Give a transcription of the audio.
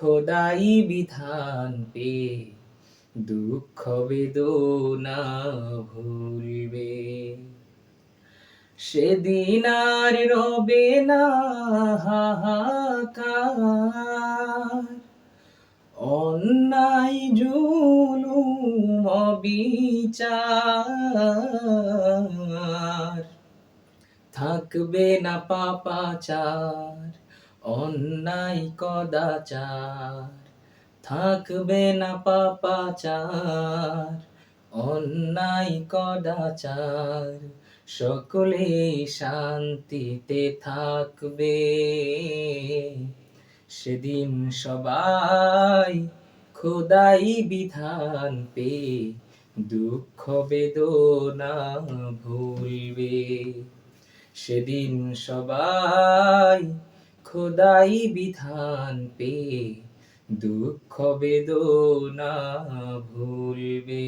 খোদাই বিধান পে, দুঃখ বেদনা ভুলবে। সেদিন আর রবে না অন্যায় জুলুম অবিচার। থাকবে না পাপাচার অন্যায় কদাচার, থাকবে না পাপাচার। অন্যায় কদাচার, সকলে শান্তিতে থাকবে। সেদিন সবাই খোদাই বিধান পে দুঃখ বেদনা ভুলবে। সেদিন সবাই খোদাই বিধান পে দুঃখ বেদনা ভুলবে।